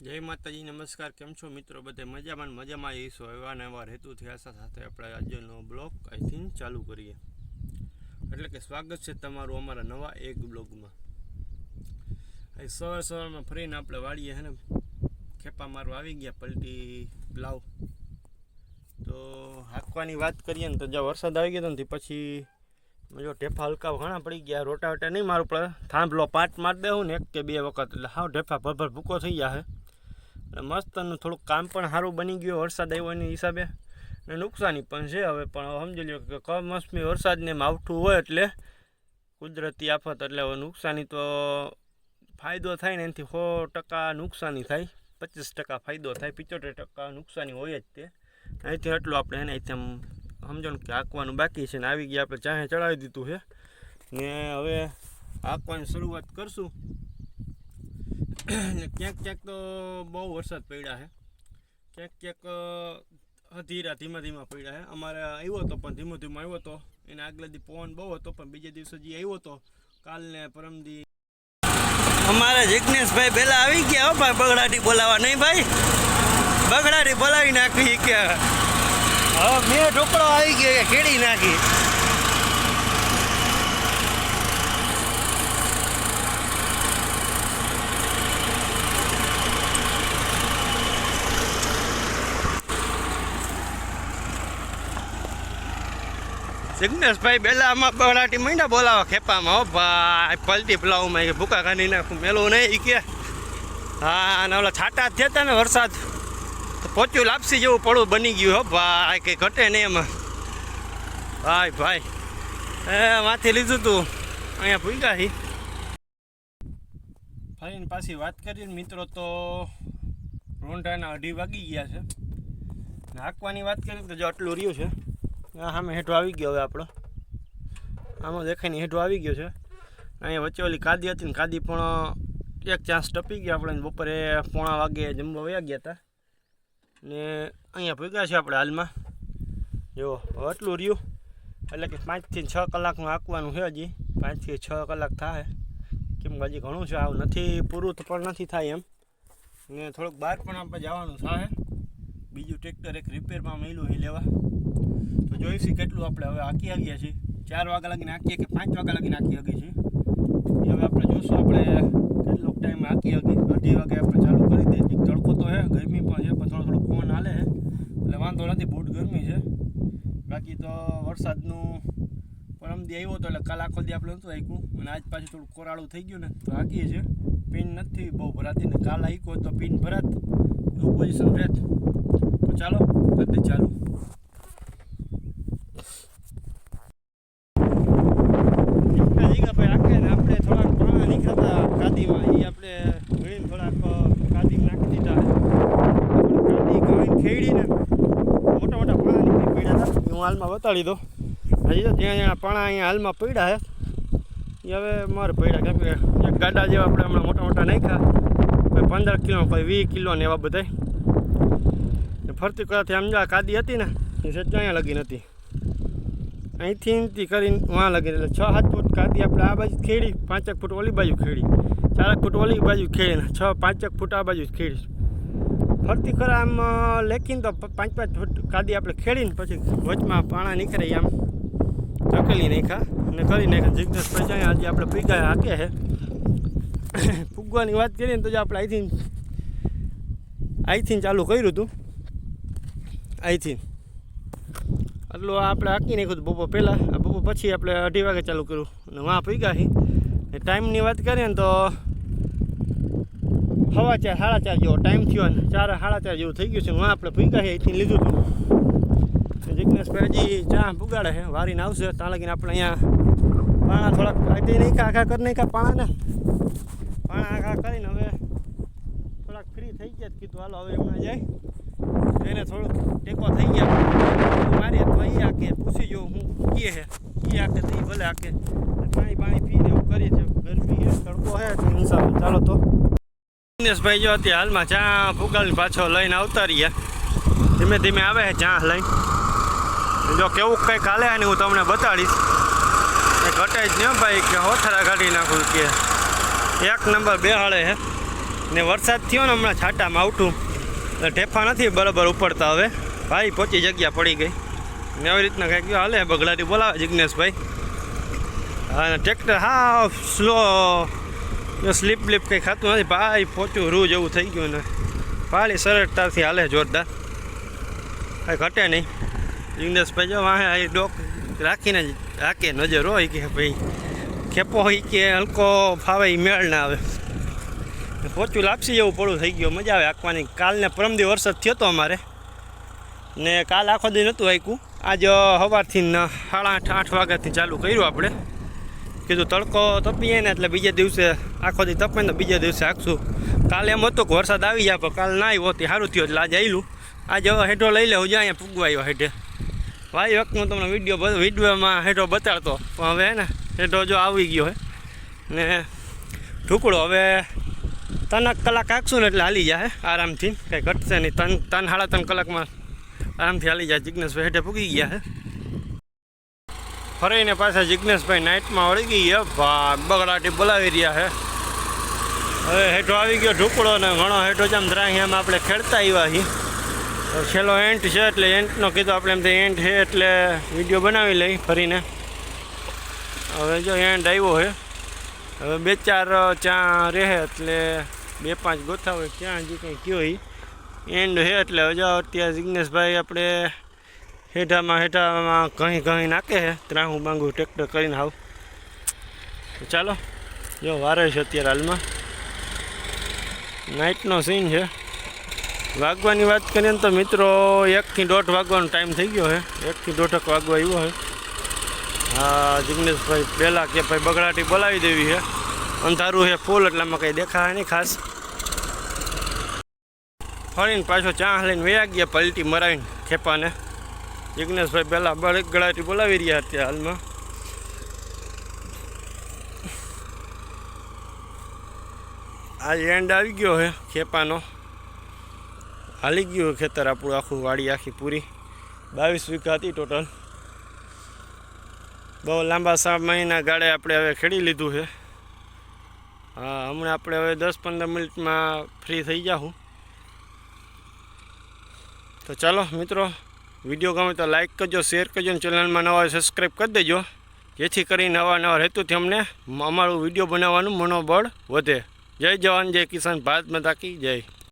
જય માતાજી, નમસ્કાર. કેમ છો મિત્રો? બધે મજામાં મજામાં આવીશું એવા ને એવા હેતુથી આશા સાથે આપણે આજનો બ્લોગ અહીંથી ચાલુ કરીએ. એટલે કે સ્વાગત છે તમારું અમારા નવા એક બ્લોગમાં. અહીં સવાર સવારમાં ફરીને આપણે વાળીએ હે ને? ખેપા મારું આવી ગયા, પલટી પ્લાવ તો હાંકવાની વાત કરીએ ને તો જ્યાં વરસાદ આવી ગયો નથી પછી જો ઢેફા હલકા ઘણા પડી ગયા. રોટાવેટા નહીં મારું પડે થાંભલો પાંચ મારી દેવું ને એક કે બે વખત. એટલે હાવ ઢેફા ભરભર ભૂકો થઈ ગયા એટલે અને થોડુંક કામ પણ સારું બની ગયું વરસાદ આવ્યો એની હિસાબે. ને નુકસાની પણ છે હવે, પણ સમજી લ્યો કે કમોસમી વરસાદને માવઠું હોય એટલે કુદરતી આફત, એટલે હવે નુકસાની તો ફાયદો થાય ને એનાથી સો ટકા નુકસાની થાય, પચીસ ટકા ફાયદો થાય, પિચોતેર ટકા નુકસાની હોય જ તે. અહીંથી એટલું આપણે એને અહીંથી સમજો ને કે હાંકવાનું બાકી છે ને આવી ગયા આપણે ચાહે ચડાવી દીધું છે. ને હવે હાંકવાની શરૂઆત કરશું. ક્યાંક ક્યાંક તો બહુ વરસાદ પડ્યા છે. ક્યાંક ક્યાંક ધીરા ધીમા ધીમા પડ્યા છે. અમારે આવ્યો હતો પણ ધીમો ધીમો આવ્યો હતો. એને આગલે દી પવન બહુ હતો, પણ બીજે દિવસે જે આવ્યો હતો કાલને પરમદી અમારે જિગ્નેશભાઈ પહેલા આવી ગયા હો ભાઈ બગડાટી બોલાવા. નહીં ભાઈ? બગડાટી બોલાવી નાખી કે. હવે મેં ઢોકળો આવી ગયો કે ખેડી નાખી? જિગ્નેશભાઈ બેલામાં બગડાટી માંડ્યા બોલાવો ખેપામાં, હો ભાઈ. પલટી પલાવમાં કે ભૂકા ખાની નાખું. મેલું નહીં ઈ કે. હા, અને ઓલા છાટા જ હતા ને વરસાદ. પોચ્યું લાપસી જેવું પડું બની ગયું, હો ભાઈ. કંઈ ઘટે નહીં એમાં. ભાઈ ભાઈ. એ, માથે લીધું તું. અહીંયા ભૂગ્યા હી. ફરીને પાછી વાત કરીને મિત્રો તો રોંઢાના અઢી વાગી ગયા છે. નાખવાની વાત કરીએ તો જો આટલું રહ્યું છે. આ સામે હેઠો આવી ગયો હવે આપણો. આમાં દેખાય ને હેઠો આવી ગયો છે. અહીંયા વચ્ચે ઓલી કાદી હતી ને, કાદી પણ એક ચાન્સ ટપી ગયા આપણે બપોરે પોણા વાગે જમવા વયા ગયા હતા. ને અહીંયા ભૂગ્યા છે આપણે હાલમાં. જો, હવે એટલું રહ્યું. એટલે કે પાંચથી છ કલાકનું આંકવાનું છે હજી. પાંચથી છ કલાક થાય. કેમ કે હજી ઘણું છે, આવું નથી, પૂરું તો પણ નથી થાય એમ. ને થોડુંક બહાર પણ આપણે જવાનું થાય. બીજું ટ્રેક્ટર એક રિપેરમાં મળ્યું એ લેવા. તો જોઈશું કેટલું આપણે હવે આંકી આવ્યા છીએ. ચાર વાગ્યા લાગીને આંકીએ કે પાંચ વાગ્યા લગીને આંકી શકીએ છીએ. હવે આપણે જોઈશું આપણે કેટલોક ટાઈમ આંકી શકીએ અઢી વાગે આપણે ચાલુ કરી દઈએ. તડકો તો હે, ગરમી પણ છે, પણ થોડો થોડો પવન હાલે છે એટલે વાંધો નથી, બહુ ગરમી છે. બાકી તો વરસાદનું પરમદી આવ્યો હતો એટલે કાલ આખો દી આપણે નહોતું આંક્યું અને આજ પાછું થોડું કોરાળું થઈ ગયું ને, તો આંકીએ છીએ. પિન નથી, બહુ ભરાતી ને કાલ આંક્યો તો પિન ભરાત. એવું પોઝિશન રહેત તો ચાલો, બધે ચાલુ નીકળ્યા જીગા ભાઈ આખે ને આપણે થોડાક પાણા નીકળતા ગાદીમાં એ આપણે ગળીને થોડાક ગાદીમાં નાખી દીધા ગાદી ગળીને ખેડીને મોટા મોટા પાણા નીકળી પડ્યા હતા એ હું હાલમાં બતાડી દો હજી તો જ્યાં જ્યાં પાણા અહીંયા હાલમાં પડ્યા છે એ હવે મારે પડ્યા કેમ કે એક ગાડા જેવા આપણે હમણાં મોટા મોટા નાખ્યા. કોઈ પંદર કિલો, કોઈ વીસ કિલો ને એવા બધા ફરતી કરાથી સમજા કાદી હતી ને, એ સચ્ચા અહીંયા લગી નથી અહીંથી અહીંથી કરીને વાં લગી એટલે છ સાત ફૂટ કાદી આપણે આ બાજુ ખેડી, પાંચેક ફૂટ ઓલી બાજુ ખેડી. ચારક ફૂટ ઓલી બાજુ ખેડી ને છ પાંચેક ફૂટ આ બાજુ ખેડી. ફરતી ખરા આમ લેખીને તો પાંચ પાંચ ફૂટ કાદી આપણે ખેડીને પછી વચમાં પાણા નીકળે આમ ધકેલી નાખ્યા અને કરી નાખ્યા. જિગ્નેશ પૈસા આજે આપણે પીગા હાકે છે ફૂગવાની વાત કરીએ ને તો આપણે અહીંથી અહીંથી ચાલુ કર્યું હતું અહીંથી એટલું આપણે હાકી નાખ્યું હતું બપોર પહેલાં. આ બપોર પછી આપણે અઢી વાગે ચાલુ કર્યું. અને વાં પીગા છે ટાઈમની વાત કરીએ ને તો સવા ચાર સાડા ચાર જેવો ટાઈમ થયો ને ચાર સાડા ચાર જેવું થઈ ગયું છે. વાં આપણે ભૂંકા છે અહીંથી લીધું હતું જિજ્ઞેશભાઈ હજી ચા પુગાડે છે વારીને આવશે. ત્યાં લગીને આપણે અહીંયા પાણા થોડાક કાઢી નાખ્યા, આખા કરી નહીં પાણાને. પાણા આખા કરીને હવે થોડાક ફ્રી થઈ ગયા કીધું, હાલો, હવે હમણાં જાય. એને થોડુંક ટેકો થઈ ગયા. મારી એ આકે પૂછી જો હું કીએ છે કી આખે તો ભલે આખે. પાણી પાણી પીને એવું કરીએ છે ગરમી છે તડકો છે હિસાબે ચાલો તો. દિનેશભાઈ જો અત્યારે હાલમાં ચા ફુગાવીને પાછો લઈને આવતા રહ્યા. ધીમે ધીમે આવે છે ચા લઈને. જો કેવું કંઈક હાલે ને હું તમને બતાડીશ. એ ઘટે જ નહીં ભાઈ, કે હોથરા કાઢી નાખું કે. એક નંબર બે હાળે છે ને વરસાદ થયો ને હમણાં છાંટામાં આવતું. એટલે ઠેફા નથી બરાબર ઉપડતા હવે. ભાઈ પહોંચી જગ્યા પડી ગઈ. ને આવી રીતના કાંઈક હાલે, બગડાટી બોલાવે જિજ્ઞેશભાઈ અને ટ્રેક્ટર હા સ્લો જો સ્લીપ બ્લીપ કંઈ ખાતું નથી, ભાઈ પહોંચ્યું રૂ જેવું થઈ ગયું ને. પાળી સરળતાથી હાલે જોરદાર. કાંઈ ઘટે નહીં. જિગ્નેશભાઈ જો વાહે ડોક રાખીને રાખે, નજર હોય કે ભાઈ ખેપો હોય કે હલકો ફાવે એ મેળ ના આવે. પોચું લાપસી જેવું પડું થઈ ગયું. મજા આવે આંકવાની. કાલને પરમદી વરસાદ થયો હતો અમારે. ને કાલ આખો દી નહોતું આંક્યું. આજે સવારથી સાડા આઠ આઠ વાગ્યાથી ચાલુ કર્યું આપણે. કીધું તડકો તપીએ ને એટલે બીજા દિવસે આખો દી તપે ને બીજા દિવસે આખશું. કાલે એમ હતું કે વરસાદ આવી જાય પણ કાલ ના આવ્યો, તે સારું થયું એટલે આજે આવેલું આજે હેઠો લઈ લેવું જ્યાં અહીંયા પૂગવા આવ્યો હેઠે. ભાઈ વખત હું તમને વીડિયો વિડીયોમાં હેઠો બતાડતો, પણ હવે ને, હેઠો જો આવી ગયો હે. ને ઢુકડો હવે ત્રણ કલાક આખશું ને એટલે હાલી જાય આરામથી. કંઈ ઘટશે નહીં. ત્રણ ત્રણ, સાડા ત્રણ કલાકમાં આરામથી હાલી જાય. જિજ્ઞેશભાઈ હેઠે પૂગી ગયા હે. ફરીને પાછા જિજ્ઞેશભાઈ નાઇટમાં વળી ગઈ ભા બગડાટી બોલાવી રહ્યા હે હવે હેઠો આવી ગયો ઢુકડો ને ઘણો હેઠો ધરાહી આમ આપણે ખેડતા આવ્યા છીએ. છેલ્લો એન્ટ છે એટલે એન્ટનો કીધું આપણે એમ એન્ટ છે એટલે વીડિયો બનાવી લઈ ફરીને. હવે જો એન્ડ આવ્યો છે. હવે બે ચાર ચા રહે એટલે બે પાંચ ગોથા હોય ત્યાં હજી કંઈ કયો એન્ડ છે એટલે હવે જો અત્યારે જિજ્ઞેશભાઈ આપણે હેઠામાં હેઠામાં ઘણી ઘણી નાખે છે. ત્રાહું બાંગું ટ્રેક્ટર કરીને આવ. ચાલો, જો વારે છે અત્યારે હાલમાં. નાઇટનો સીન છે. વાગવાની વાત કરીએ ને તો મિત્રો, એકથી દોઢ વાગવાનો ટાઈમ થઈ ગયો છે. એકથી દોઢક વાગવા આવ્યો છે. હા જિગ્નેશભાઈ પહેલાં કે ભાઈ બગડાટી બોલાવી દેવી છે. અંધારું છે ફૂલ, એટલે આમાં કંઈ દેખાય નહીં ખાસ. ફરીને પાછો ચા લઈને વયા ગયા, પલટી મરાવીને ખેપાને. જિગ્નેશભાઈ પહેલાં ગળાથી બોલાવી રહ્યા હતા હાલમાં. આ એન્ડ આવી ગયો છે ખેપાનો. હાલી ગયું ખેતર આપણું આખું વાડી આખી પૂરી. બાવીસ વીઘા હતી ટોટલ બહુ લાંબા સાત મહિના ગાળે આપણે હવે ખેડી લીધું છે હા, હમણાં આપણે હવે દસ પંદર મિનિટમાં ફ્રી થઈ જાઉં તો ચાલો મિત્રો વીડિયો ગમે તો લાઇક કરજો, શેર કરજો અને ચેનલમાં નવા સબસ્ક્રાઈબ કરી દેજો. જેથી કરીને નવા નવા હેતુથી અમને અમારું વીડિયો બનાવવાનું મનોબળ વધે. જય જવાન, જય કિસાન, ભારત માતા કી જય.